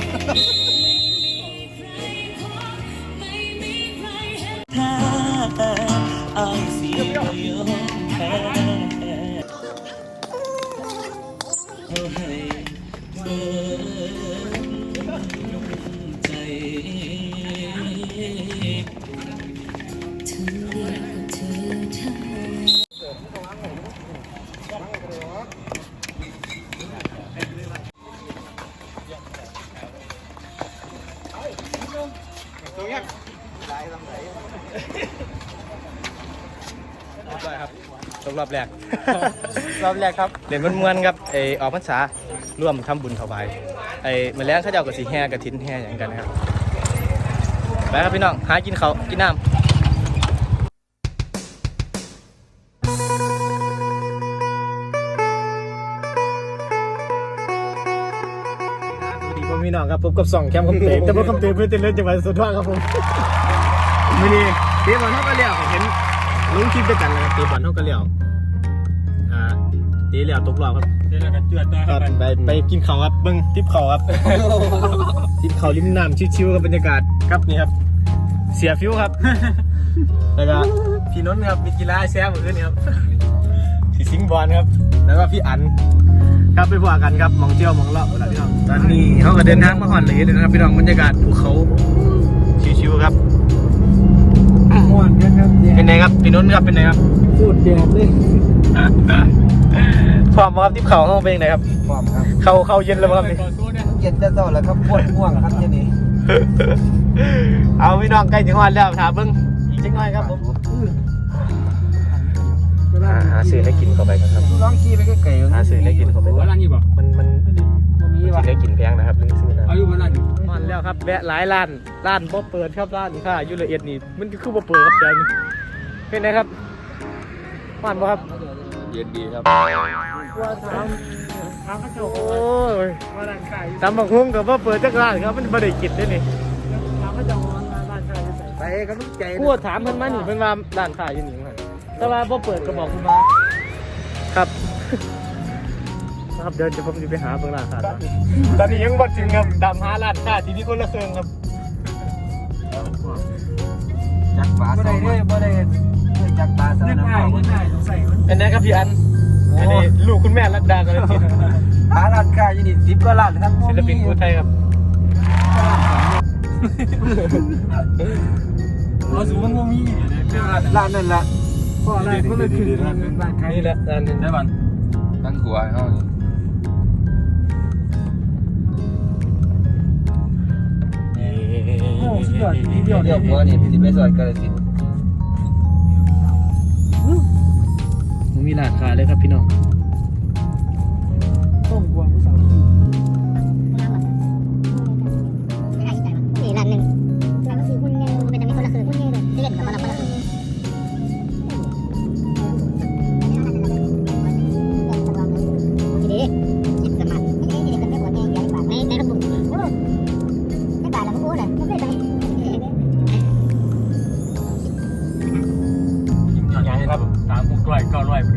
เขาอะ ถ้าอายเ จบรอบแรก รอบแรกครับเล่นมวนๆครับไอออกพรรษาร่วมทำบุญถวายไอมาแล้งเขาเจ้ากับสีแห่กับทิ้นแห่อย่างกันนะครับไปครับพี่น้องหากินเขาวกินน้ำสวัสดีพ่อพี่น้องครับพบกับสองแคมป์คำเตยแต่พวกคำเตยเพื่อนเต้นเล่นจังหวัดสุดท้ายครับผมมือนี้เตะบอลเท่ากันแล้วเห็น ลงคลิปด้วยกันเลยครับเตะบอลเท่ากันแล้วอ่าเตะแล้วตกรอบครับเตะแล้วกันเจือดครับไปไปกินข้าวครับเบิ้งทิปข้าวครับ ทิปข้าวริมน้ำชิวๆกับบรรยากาศครับนี่ครับ เสียฟิวครับ แล้วก็พี่นนท์ครับมีกีฬาแซมเหมือนกันครับพี่สิงห์บอลครับ แล้วก็พี่อันครับไปพวกกันครับมองเที่ยวมองเลาะเวลาพี่น้องตอนนี้เขาก็เดินทางมาหอนเลยนะครับพี่น้องบรรยากาศภูเขาชิวๆครับม่วนกันครับ เป็นไงครับพี่นนท์ครับเป็นไงครับพูดแดดเลยพร้อมครับทิปเขาห้องเป็นยังไงครับพร้อมครับ เข้าเข้าเย็นแล้วมั้งครับนี่เย็นจะเศร้าแล้วครับปวดง่วงครับเจนี่เอาพี่น้องใกล้ถึงวันแล้วถามเบิ้งอีกจังหน่อยครับผมหาซื้อให้กินเข้าไปกันครับร้องขี้ไปไกลๆหาซื้อให้กินเข้าไปก่อนร้านนี้บ่มันมันมีสิวะได้กินแพงนะครับหรือซื้อนะเอาอยู่บนร้านนี้มันแล้วครับแวะหลายร้านร้านบ่เปิดครับร้านค่ะอยู่ละเอียดนี่มันก็คือบ่เปิดครับแถวนี้ เป็นไงครับมันบ่ครับเย็นดีครับว่าถามถามกระจกโอ้ยมาร้านขายตามบักฮุ้งกับบ่เปิดจักร้านครับมันบ่ได้กินเด้นี่ถามกระจกร้านขายอยู่ไสไปกันทุกใจกูถามเพิ่นมานี่เพิ่นว่าร้านขายอยู่นี่ครับแต่ว่าบ่เปิดก็บอกคุณมาครับครับเดี๋ยวจะผมจะไปหาเบิ่งร้านค้าก่อนตอนนี้ยังบ่ถึงครับดำหาร้านค้าที่มีคนละเครื่องครับจักฝาบ่ได้เลยบ่ได้ เลยจักตาซะนะอันนั้นครับพี่อันอันนี้ลูกคุณแม่รัตดากันเลยทีหาร้านค้าอยู่นี่10กว่าร้านครับศิลปินผู้ไทยครับเราสูงมันบ่มีเรื่องร้านร้านนั่นล่ะพอร้านก็เลยขึ้นร้านร้านขายนี่แหละร้านนี้ได้บ้านตั้งขัวเฮานี่โอ้สุดยอดทีเดียวเดียวพอนี่สิไปซอยกาฬสินธุ์ มีรานขายเลยครับพี่น้อง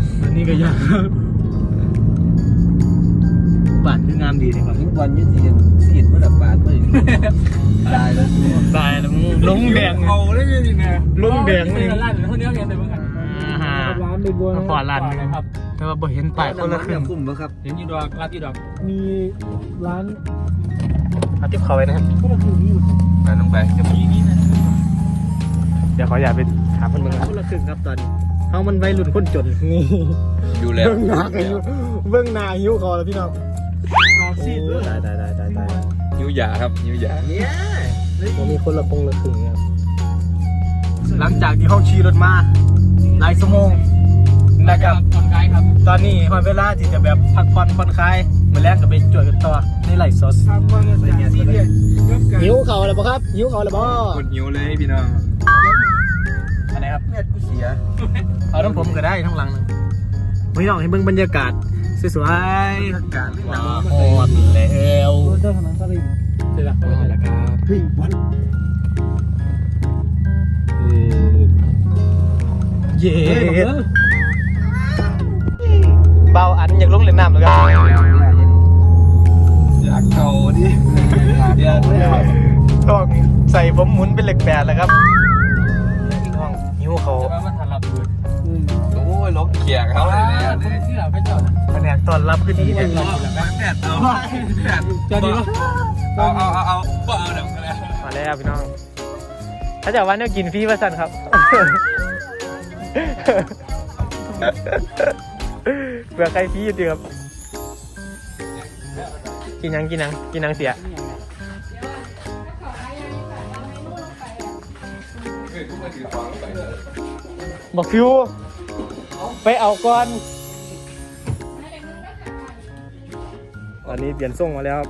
อยเก้าร้อยเหมือนกันอันนี้ก็ยากบ้านคืองามดีนะครับถึงวันยี่สิบสีดเมื่อละบาทเมื่อตายแล้วตายแล้วมึงลงแดงเอาได้ยังนี่นะลงแดงเลเลยยร้านเท่านี้เห็นแต่เมื่อกันอ่าร้านเป็นบัวมาขอร้านหนึงครับแต่ว่าบ่เห็นป้ายคนละครึ่งคุ้มปะครับเห็นอยู่ดอกร้านที่ดอกมีร้านเอาทิปเขาไว้นะครับก็มาถึงอยู่ไปลงไปจะมีนี่นะเดี๋ยวขออย่าตไปถามคนเมืองคนละครึ่งครับตอนนี้ เฮามันวัยรุ่นคนจนนี่อยู่แล้วเบื้องหน้ากันอยู่เบื้องหน้าหิวคอแล้วพี่น้องออกซีดเลยตายตายตายตายตายนิ้วยาครับนิ้วยาเนี่ยผมมีคนละคงละครึ่งครับหลังจากที่ห้องชีรถมาหลายชั่วโมงนะครับผ่อนคลายครับ ตอนนี้พอเวลาที่จะแบบพักผ่อนผ่อนคลายมาแรงกับไปจวดกันต่อในไลฟ์สดทำมาจากซีเรียสยกกันหิวเขาแล้วปะครับหิวเขาแล้วปะกดหิวเลยพี่น้องอันไหน ครับเม็ดเสีย เอาน้ำผมก็ได้ทั้งหลังหนึงพี่น้องให้เบิ่งบรรยากาศสวยๆอากาศหนาฮอดแล้วรถเจ้าขนาดสลิมเสร็จแล้วเสร็จแล้วครับพี่วันเย้เบาอันอยากลงเล่นน้ำเหมือนกันอยากเก่าดิใส่ผมหมุนเป็นเหล็กแปดแล้วครับพี่น้อง หิวเขาแต่ว่ามันทันรับดูโอ้ยลกเขียเขาเลยเนี่ยที่เราไปจอดแผนกตอนรับคือดีเนี่ยแปดเอาแปดจอดดีปะเอาเอาเอาเอาเอาเอาเดี๋ยวกันแล้วมาแล้วพี่น้องถ้าจะว่าเนี่ยกินฟรีว่าสั่นครับเผื่อใครฟรีอยู่ดีครับกินยังกินยังกินยังเสีย บอกฟิวไปเอาก่อนตอนนี้เปลี่ยนส่งมาแล้วครับ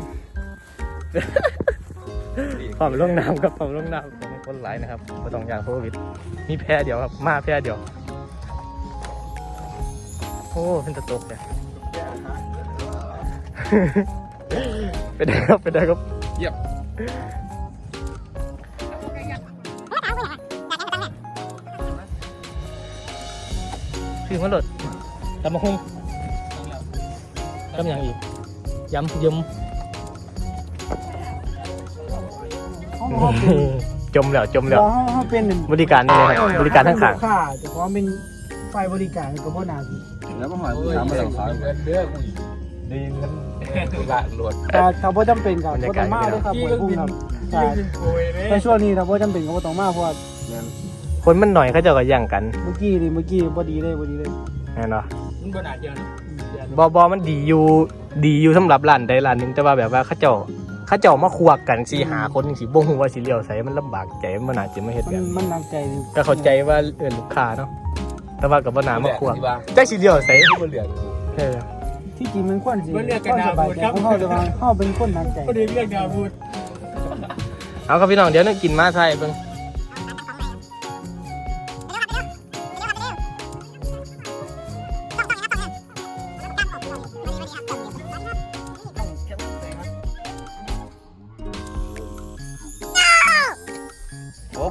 ความลงน้ำครับความลงน้ำของคนหลายนะครับไม่ต้องอย่างโควิด มีแพร่เดียวครับ มาแพร่เดียว โอ้เป็นตะตกเนี่ยไปได้ครับไปได้ครับเยี่ยม คือมันหลดตำมะฮุ่งตำอย่างอีกยำยำจมแล้วจมแล้วเราเขาเป็นบริการนี่เลยครับบริการทั้งขางค่าแต่เพราะเป็นไฟบริการก็บ่นาทีแล้วมาหอยถามมาหลังขายเงินเด้อกูดีเงินละหลวดแต่ถ้าบ่จำเป็นก็บ่ต้องมาเลยครับหวยพุ่งครับแต่แต่ช่วงนี้ถ้าบ่จำเป็นก็บ่ต้องมาเพราะว่า คนมันหน่อยเขาเจะก็แย่งกันเมื่อกี้นี่เมื่อกี้บ่ดีเลยบ่ดีเลยแน่นอนมันบ่น่าเดียวนะบอบอมันดีอยู่ดีอยู่สำหรับร้านใดร้านหนึ่งแต่ว่าแบบว่าเขาเจ้าเขาเจ้ามาควักกันสีหาคนสิบ่ฮู้ว่าสิเลี้ยวใส่มันลำบากใจมันน่าจะไม่เฮ็ดมัแบนบมันหนักใจดิก็เข้าใจว่าเออลูกค้าเนาะแต่ว่ากับบ่น่ามาควักที่บ้านจักสิเลี้ยวใส่ที่บนเหลืองเออที่จริงมันควรสิควรสบายใจของเฮาแต่ว่าเฮาเป็นคนหนักใจ ก็ได้เรียกดาวูดเอาครับพี่น้องเดี๋ยวนึงกินมาใส่เบิ่ง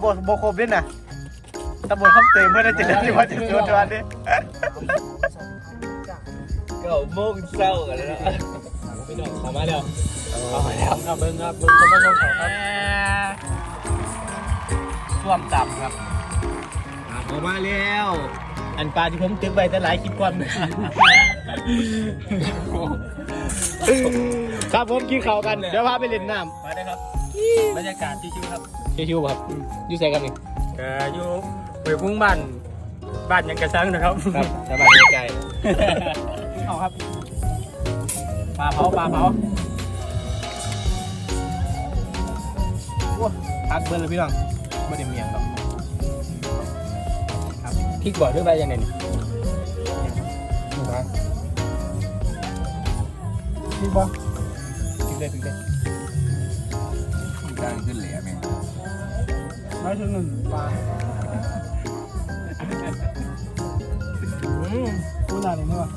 บ่บ่ครบด้วยนะตำบลคำเตยเมื่อได้จะได้ที่ว่าจะโดนวันนี้เก้าโมงเช้ากันแล้วพี่น้องเข้ามาแล้วเอาแล้วครับเบิ่งครับเบิ่งเข้ามาช่องเขาครับส่วมตับครับออกมาแล้ว อันปลาที่ผมตึกไว้แต่หลายคลิปก่อนครับผมกินข้าวกัน เดี๋ยวพาไปเล่นน้ำมาได้ครับบรรยากาศชิวๆครับ ชิวๆครับอยู่ใส่กันนี่ก็อยู่หวยพุ่งบ้านบ้านยังกระซังนะครับครับสบายใจเอาครับปลาเผาปลาเผาพักเบิ้ลเลยพี่น้องไม่ได้เมียงหรอกครับพริกบ่อด้วยใบยังไงนี่นี่บ่พริกเลยพริกเลยการขึ้นเหลี่ยมเองน้ อยถึงหนึ่งปลาอืมพูดอะไรนี่วะ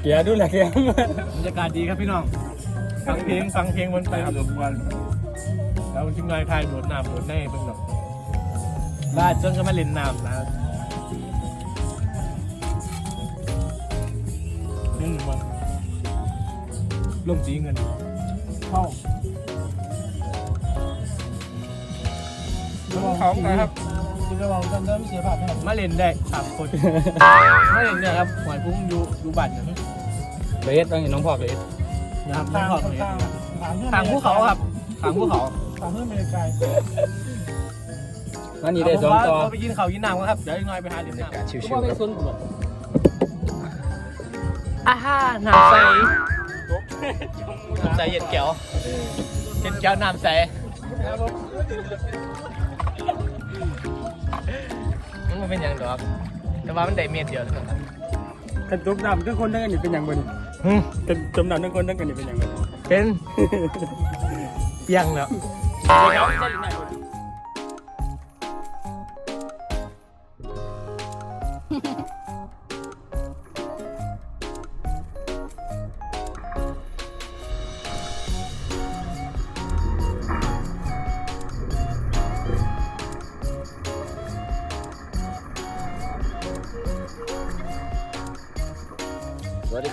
เกียร์ดูแหละเกียร์บรรยากาศดีครับพี่น้องฟังเพลงฟังเพลงมันไปครับรบกวนแล้วทีมงานทายโดดน้ำโดดแน่เป็นแบบบ้านจนก็มาเล่นน้ำนะ ร่มสีเงินเข้าของนะครับคือเราจำได้ไม่เสียบาทนะครับมาเล่นได้สามคนมาเล่นเนี่ยครับหอยพุ่งอยู่อยู่บ้านกันเบสต้องเห็นน้องพ่อเบสนะครับทางขอบทางทางทางภูเขาครับทางภูเขาทางเพื่อนเมริกานั่นนี่ได้สองต่อเราไปยินเขายินน้ำกันครับเดี๋ยวอีกหน่อยไปหาเล่นน้ำชิวๆครับอาฮ่าน้ำใส น้ำใสเย็นแก้วเย็นแก้วน้ำใสมันบ่เป็นอย่างดอก แต่ว่ามันได้เม็ดเดียวเท่านั้นกันจมน้ำทุกคนทั้งกันนี่เป็นอย่างบ่นี่หึกันจมน้ำทุกคนทั้งกันนี่เป็นอย่างบ่เป็นเปียงแล้วสวัสดี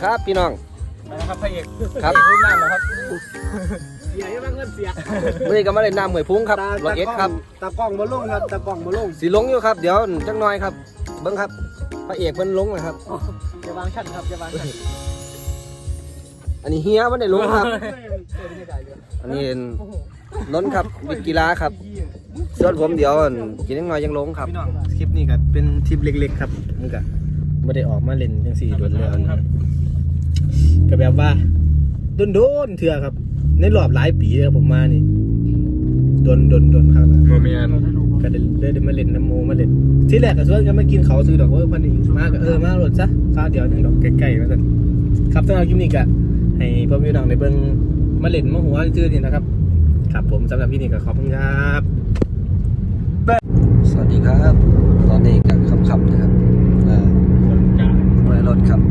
ครับพี่น้องนะครับพระเอกครับรุ่นน้ำนะครับเสียยังเงินเสียวันนี้ก็มาเล่นน้ำหวยพุ้งครับรถเอ็ดครับตากล้องมาลงครับตากล้องมาลงสีลงอยู่ครับ เดี๋ยวจังน้อยครับ เบิ้งครับ พระเอกเพิ่นลงนะครับอย่าวางชั้นครับอย่าวางชั้นอันนี้เฮียมันได้ลงครับ อันนี้ล้นครับวิกกีฬาครับส่วนผมเดี๋ยวกินนิดหน่อยยังลงครับพี่น้องคลิปนี้ก็เป็นทริปเล็กๆครับมันก็ไม่ได้ออกมาเล่นจังสี่โดนแล้วนะครับ ก็แบบว่าโดนๆเถื่อครับ ในรอบหลายปีเลยครับผมมานี่โดนโดนโดนครับโมเมนก็ได้เลยได้มาเล่นน้ำโมมาเล่นที่แรกก็ชวนกันมากินเขาวซื้อดอกเว่าพันนี้มาก็เออมาโหลดซะข้าวเดียวหนึงดอกใกล้ๆแล้วกันครับสำหรับคลิปนี้ก็ให้พ่อพี่น้องได้เบิ่งมาเล่นมาหัวซื่อๆนี่นะครับ ครับผมสำหรับพี่นี่ก็ขอบคุณครับสวัสดีครับ ตอนนี้กับค่ำๆนะครับเอ่อคนจ้าเมื่อรถครับ